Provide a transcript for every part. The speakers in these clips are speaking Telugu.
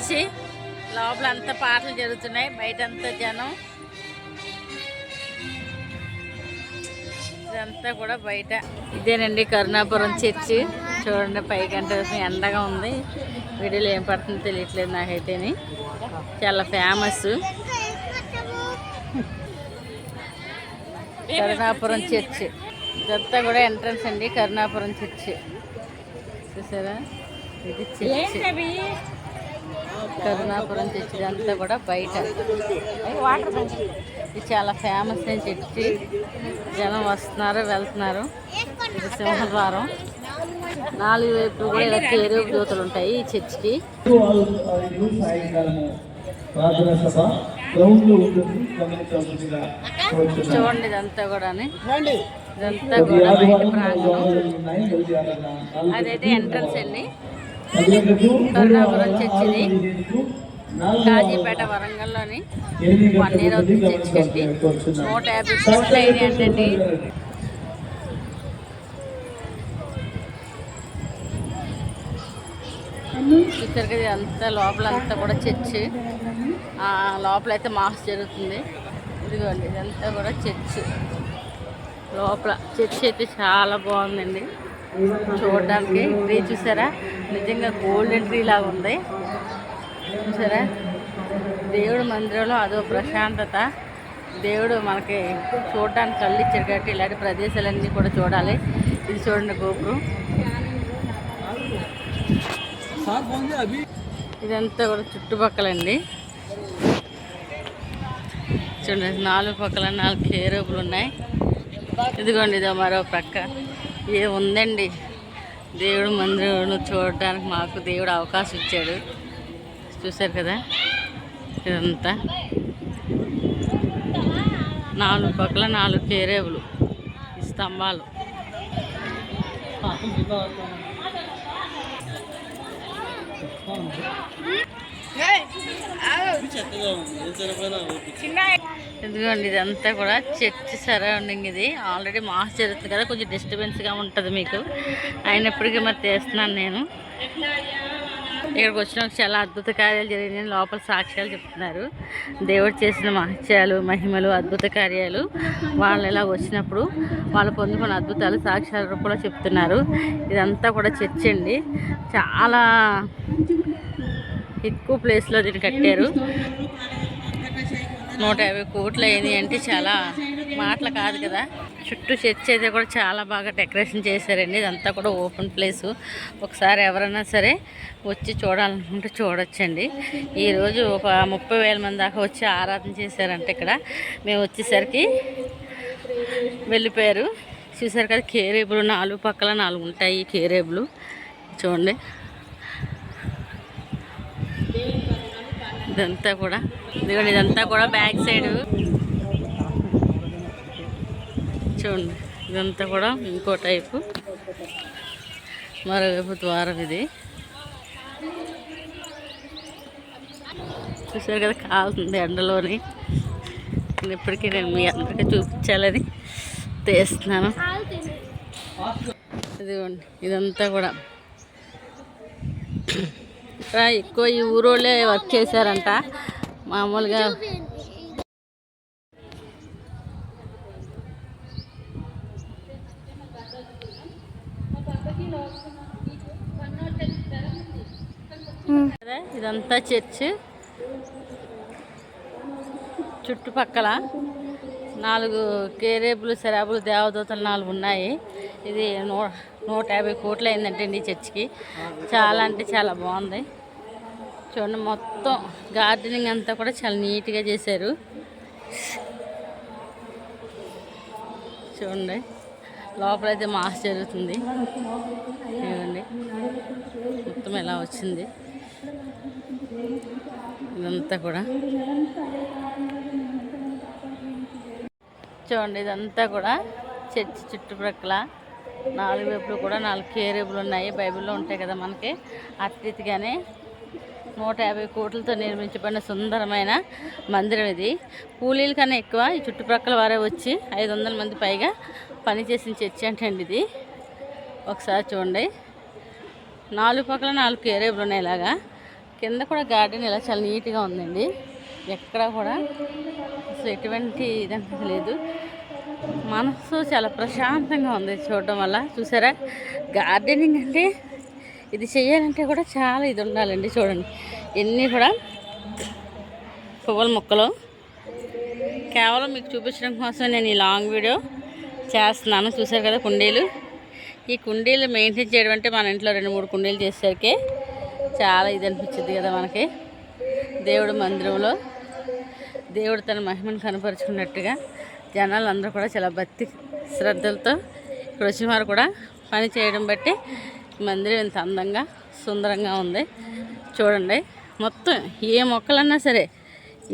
చర్చి లోపల అంతా పాటలు జరుగుతున్నాయి బయట అంతా జనం. ఇదంతా కూడా బయట. ఇదేనండి కరుణాపురం చర్చి. చూడండి పైకంటే ఎండగా ఉంది. వీడియోలో ఏం పడుతుందో తెలియట్లేదు నాకైతేని. చాలా ఫేమస్ కరుణాపురం చర్చ్. ఇదంతా కూడా ఎంట్రన్స్ అండి కరుణాపురం చర్చ్. చూసారా? ఇది చర్చ్. కరుణాపురం చర్చ్ ఇదంతా కూడా బయట. వాటర్ ఇది చాలా ఫేమస్ అయిన చర్చి. జనం వస్తున్నారు వెళ్తున్నారు. ఇది సింహద్వారం. నాలుగు వైపులు కూడా ఇలా చేరువు జ్యోతులు ఉంటాయి ఈ చర్చికి. చూడండి ఇదంతా కూడా ఇదంతా కూడా బయట ప్రాంగణం. అదైతే ఎంట్రన్స్ అండి. కరుణాపురం చర్చిది. కాజీపేట వరంగల్లోని వన్ ఇయర్ అవుతుంది అండి గమనించవలసిందిగా కోరుతున్నాను. నూట యాభై అయినాయి అంటండి చూసారు కదా అంతా లోపల అంతా కూడా చర్చ్ ఆ, లోపల అయితే మాస్ జరుగుతుంది ఇదిగోండి ఇదంతా కూడా చర్చ్ లోపల చర్చ్ అయితే చాలా బాగుందండి చూడడానికి. ట్రీ చూసారా? నిజంగా గోల్డెన్ ట్రీ లాగా ఉంది. చూసారా? దేవుడు మందిరంలో అదో ప్రశాంతత. దేవుడు మనకి చూడడానికి కళ్ళు ఇచ్చారు కాబట్టి ఇలాంటి ప్రదేశాలన్నీ కూడా చూడాలి. ఇది చూడండి గోపురం. ఇదంతా కూడా చుట్టుపక్కలండి. చూడండి నాలుగు పక్కల నాలుగు కేరూపులు ఉన్నాయి. ఇదిగోండి ఇదో మరో ప్రక్క ఏ ఉందండి? దేవుడు మందిరం చూడడానికి మాకు దేవుడు అవకాశం ఇచ్చాడు. చూశారు కదా? ఇదంతా. నాలుగు పక్కల నాలుగు కేరేవులు ఈ స్తంభాలు. ఇదిగోండి ఇదంతా కూడా చర్చ్ సరౌండింగ్ ఇది. ఆల్రెడీ మాస్ జరుగుతుంది కదా కొంచెం డిస్టర్బెన్స్గా ఉంటుంది మీకు. అయినప్పటికీ మరి చేస్తున్నాను నేను. ఇక్కడికి వచ్చిన చాలా అద్భుత కార్యాలు జరిగినాయి. లోపల సాక్ష్యాలు చెప్తున్నారు. దేవుడు చేసిన మహత్యాలు మహిమలు అద్భుత కార్యాలు వాళ్ళు ఇలా వచ్చినప్పుడు వాళ్ళు పొందుకున్న అద్భుతాలు సాక్ష్యాల రూపంలో చెప్తున్నారు. ఇదంతా కూడా చర్చ్ అండి. చాలా ఎక్కువ ప్లేస్లో దీన్ని కట్టారు. నూట యాభై కోట్లు అయింది అంటే చాలా మాటలు కాదు కదా. చుట్టూ చర్చ్ అయితే కూడా చాలా బాగా డెకరేషన్ చేశారండి. ఇదంతా కూడా ఓపెన్ ప్లేస్. ఒకసారి ఎవరైనా సరే వచ్చి చూడాలనుకుంటే చూడొచ్చండి. ఈరోజు ఒక ముప్పై వేల మంది దాకా వచ్చి ఆరాధన చేశారంటే ఇక్కడ. మేము వచ్చేసరికి వెళ్ళిపోయారు. చూసారు కదా కేరేబులు నాలుగు పక్కల నాలుగు ఉంటాయి కేరేబులు. చూడండి. ఇదంతా కూడా. ఇదిగోండి ఇదంతా కూడా బ్యాక్ సైడ్. చూడండి ఇదంతా కూడా ఇంకో టైపు. మరోవైపు ద్వారం ఇది. చూసారు కదా కాలుతుంది ఎండలోని. నేను ఇప్పటికీ నేను మీ అందరికీ చూపించాలని తీస్తున్నాను. ఇదిగోండి ఇదంతా కూడా. ఎక్కువ ఈ ఊరోళ్ళే వర్క్ చేశారంట. మామూలుగా ఇదంతా చర్చ్. చుట్టుపక్కల నాలుగు కేరేబులు శరాబులు దేవదూతలు నాలుగు ఉన్నాయి. ఇది నూ నూట యాభై కోట్లు అయిందంటే ఈ చర్చికి. చాలా అంటే చాలా బాగుంది. చూడండి మొత్తం గార్డెనింగ్ అంతా కూడా చాలా నీట్గా చేశారు. చూడండి లోపలైతే మాస్ జరుగుతుంది. చూడండి మొత్తం ఎలా వచ్చింది. ఇదంతా కూడా. చూడండి ఇదంతా కూడా చర్చి చుట్టుప్రక్కల నాలుగు వైపులు కూడా నాలుగు కేరేపులు ఉన్నాయి. బైబిల్లో ఉంటాయి కదా మనకి. అతిథిగానే నూట యాభై కోట్లతో నిర్మించబడిన సుందరమైన మందిరం ఇది. కూలీల కన్నా ఎక్కువ ఈ చుట్టుప్రక్కల వారే వచ్చి ఐదు వందల మంది పైగా పనిచేసిన చర్చి అంటే అండి ఇది. ఒకసారి చూడండి. నాలుగు పక్కల నాలుగు కేరేపులు ఉన్నాయి ఇలాగా. కింద కూడా గార్డెన్ ఇలా చాలా నీట్గా ఉందండి. ఎక్కడ కూడా అసలు ఎటువంటి ఇదంతా లేదు. మనసు చాలా ప్రశాంతంగా ఉంది చూడడం వల్ల. చూసారా? గార్డెనింగ్ అంటే ఇది చేయాలంటే కూడా చాలా ఇది ఉండాలండి చూడండి. ఎన్ని కూడా పువ్వుల మొక్కలు. కేవలం మీకు చూపించడం కోసం నేను ఈ లాంగ్ వీడియో చేస్తున్నాను. చూసారు కదా కుండీలు? ఈ కుండీలు మెయింటైన్ చేయడం అంటే మన ఇంట్లో రెండు మూడు కుండీలు చేసేసరికి చాలా ఇది అనిపించింది కదా మనకి. దేవుడు మందిరంలో దేవుడు తన మహిమను కనపరుచుకున్నట్టుగా జనాలు అందరూ కూడా చాలా భక్తి శ్రద్ధలతో ఇక్కడ వచ్చిన వారు కూడా పని చేయడం బట్టి మందిరం ఇంత అందంగా సుందరంగా ఉంది. చూడండి మొత్తం ఏ మొక్కలన్నా సరే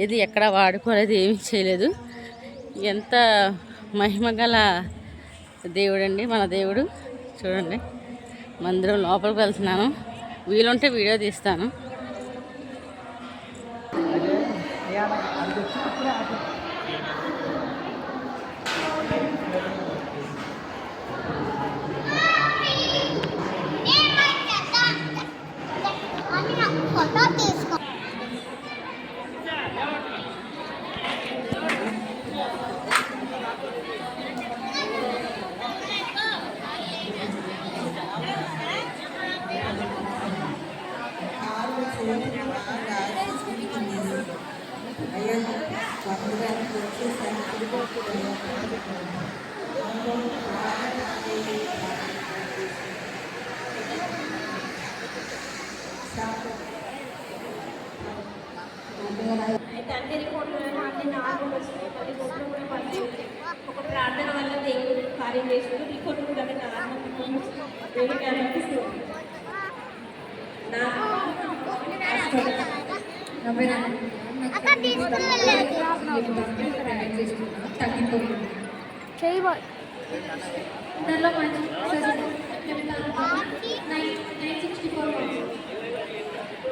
ఏది ఎక్కడ వాడుకోలేదు ఏమీ చేయలేదు. ఎంత మహిమ గల దేవుడండి మన దేవుడు. చూడండి మందిరం లోపలికి వెళ్తున్నాను. వీలుంటే వీడియో తీస్తాను. అయితే అన్ని రిపోర్ట్లు అన్ని నార్మల్ వచ్చినాయి పది కోట్లు కూడా పని ఒక ప్రార్థన వల్ల దేవుడు కార్యం చేసాడు రిపోర్ట్ కూడా normal report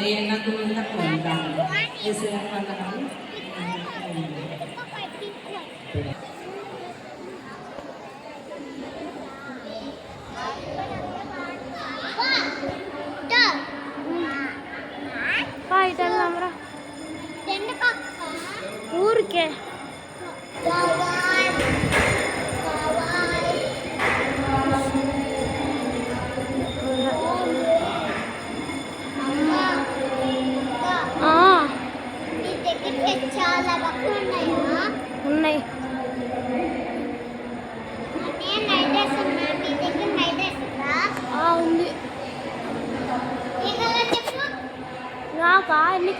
también la comunidad comunitaria. Esa es la falta la.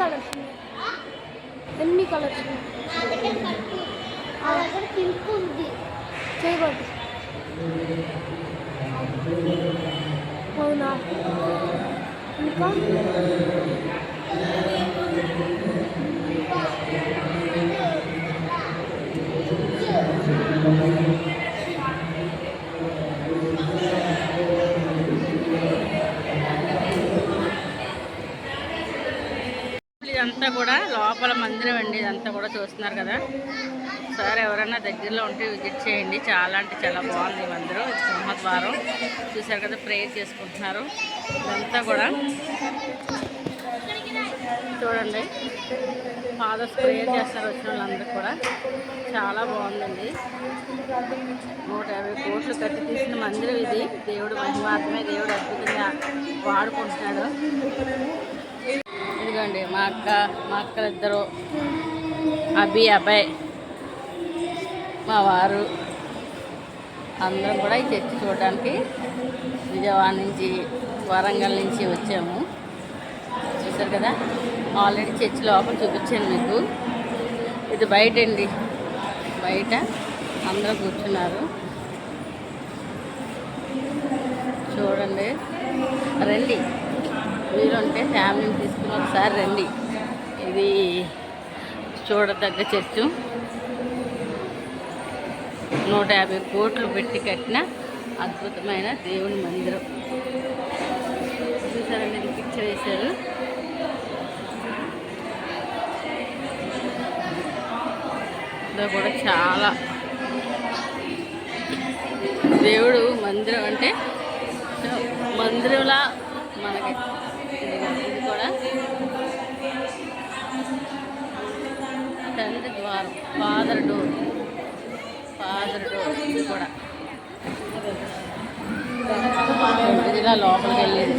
నాకా ఎన్ని కలర్స్ ఉన్నాయి ఎన్ని కలర్స్ ఉన్నాయి నా దగ్గర పట్టు నా దగ్గర పింక్ ఉంది చేయబడి అవునా ఇంకా ఇదంతా కూడా లోపల మందిరం అండి ఇదంతా కూడా చూస్తున్నారు కదా. సార్ ఎవరైనా దగ్గరలో ఉంటే విజిట్ చేయండి. చాలా అంటే చాలా బాగుంది మందిరం సింహద్వారం. చూసారు కదా ప్రేయర్ చేసుకుంటున్నారు. ఇదంతా కూడా చూడండి. ఫాదర్స్ ప్రేయర్ చేస్తారు వచ్చిన వాళ్ళందరూ కూడా. చాలా బాగుందండి. నూట యాభై కోట్లు కట్టి తీసిన మందిరం ఇది. దేవుడు మహిమాత్మే దేవుడు అద్భుతంగా వాడుకుంటున్నాడు. ఇదిగోండి మా అక్క మా అక్కలిద్దరు అభి అబ్బాయి మా వారు అందరం కూడా ఈ చర్చి చూడడానికి విజయవాడ నుంచి వరంగల్ నుంచి వచ్చాము. చూసారు కదా? ఆల్రెడీ చర్చి లోపల చూపించాను మీకు. ఇది బయట అండి బయట అందరూ కూర్చున్నారు. చూడండి. రండి. మీరుంటే ఫ్యామిలీని తీసుకుని ఒకసారి రండి. ఇది చూడదగ్గ చర్చు నూట యాభై కోట్లు పెట్టి కట్టిన అద్భుతమైన దేవుని మందిరం. చూసారండి ఇది పిక్చర్ వేశారు? ఇందులో కూడా చాలా దేవుడు మందిరం అంటే మందిరంలా మనకి తండ్రి ద్వారం. ఫాదర్ డోర్ ఫాదర్ డోర్ ఇది కూడా. ఇలా లోపలికి వెళ్ళేది.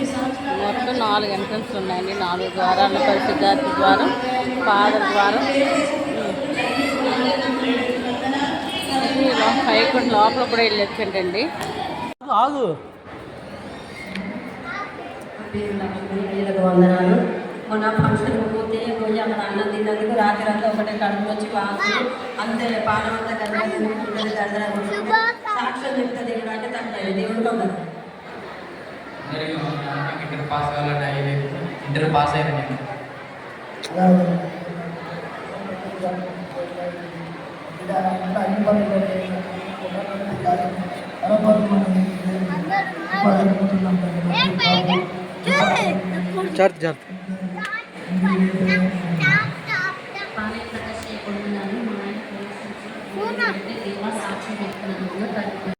మొత్తం నాలుగు ఎంట్రన్స్ ఉన్నాయండి. నాలుగు ద్వారాలు. పరిశుద్ధార్థి ద్వారం ఫాదర్ ద్వారం. పైకి లోపల కూడా వెళ్ళొచ్చండి ఆగు. వందనాలు. మొన్న ఫంక్షన్ పోతే పోయి అక్కడ అన్నం తిన్నందుకు రాత్రి అంతా ఒకటే కడుపు వచ్చి వాంతులు అంతే పానం అంతా కలిపి సాక్ష్యం చెప్తే దేవుడు అంటే తప్పలేదు దేవుడు వందనాలు. ఇంటర్ పాస్ అయ్యలేదు ఇంటర్ పాస్ అయిన నేను. Church church. సాక్షి చెప్తున్నాను